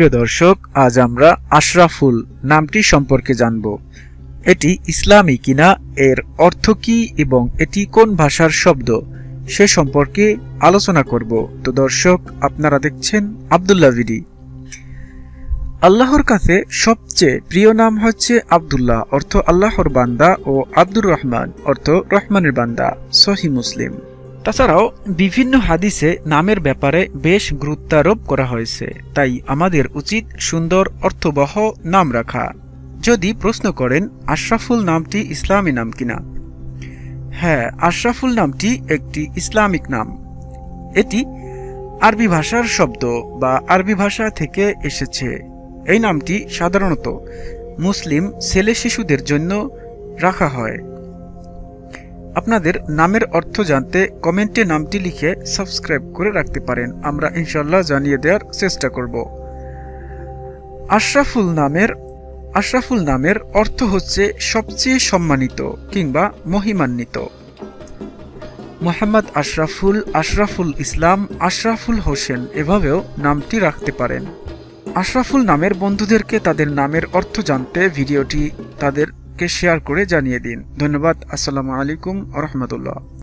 সুপ্রিয় দর্শক, আজ আমরা আশরাফুল নামটি সম্পর্কে জানব। এটি ইসলামী কিনা, এর অর্থ কি এবং এটি কোন ভাষার শব্দ, সে সম্পর্কে আলোচনা করব। তো দর্শক, আপনারা দেখছেন আবদুল্লাহ ভিডি। আল্লাহর কাছে সবচেয়ে প্রিয় নাম হচ্ছে আব্দুল্লাহ, অর্থ আল্লাহর বান্দা ও আব্দুর রহমান, অর্থ রহমানের বান্দা, সহি মুসলিম। তাছাড়াও বিভিন্ন হাদিসে নামের ব্যাপারে বেশ গুরুত্বারোপ করা হয়েছে, তাই আমাদের উচিত সুন্দর, অর্থবহ নাম রাখা। যদি প্রশ্ন করেন, আশরাফুল নামটি ইসলামী নাম কিনা? হ্যাঁ আশরাফুল নামটি একটি ইসলামিক নাম। এটি আরবি ভাষার শব্দ বা আরবি ভাষা থেকে এসেছে। এই নামটি সাধারণত মুসলিম ছেলে শিশুদের জন্য রাখা হয়। আপনাদের নামের অর্থ জানতে কমেন্টে নামটি লিখে সাবস্ক্রাইব করে রাখতে পারেন। আমরা ইনশাল্লাহ জানিয়ে দেওয়ার চেষ্টা করব। আশরাফুল নামের আশরাফুল নামের অর্থ হচ্ছে সবচেয়ে সম্মানিত কিংবা মহিমান্বিত। মোহাম্মদ আশরাফুল আশরাফুল ইসলাম, আশরাফুল হোসেন এভাবেও নামটি রাখতে পারেন। আশরাফুল নামের বন্ধুদেরকে তাদের নামের অর্থ জানতে ভিডিওটি তাদেরকে শেয়ার করে জানিয়ে দিন। ধন্যবাদ। আসসালামু আলাইকুম রহমতুল্লাহ।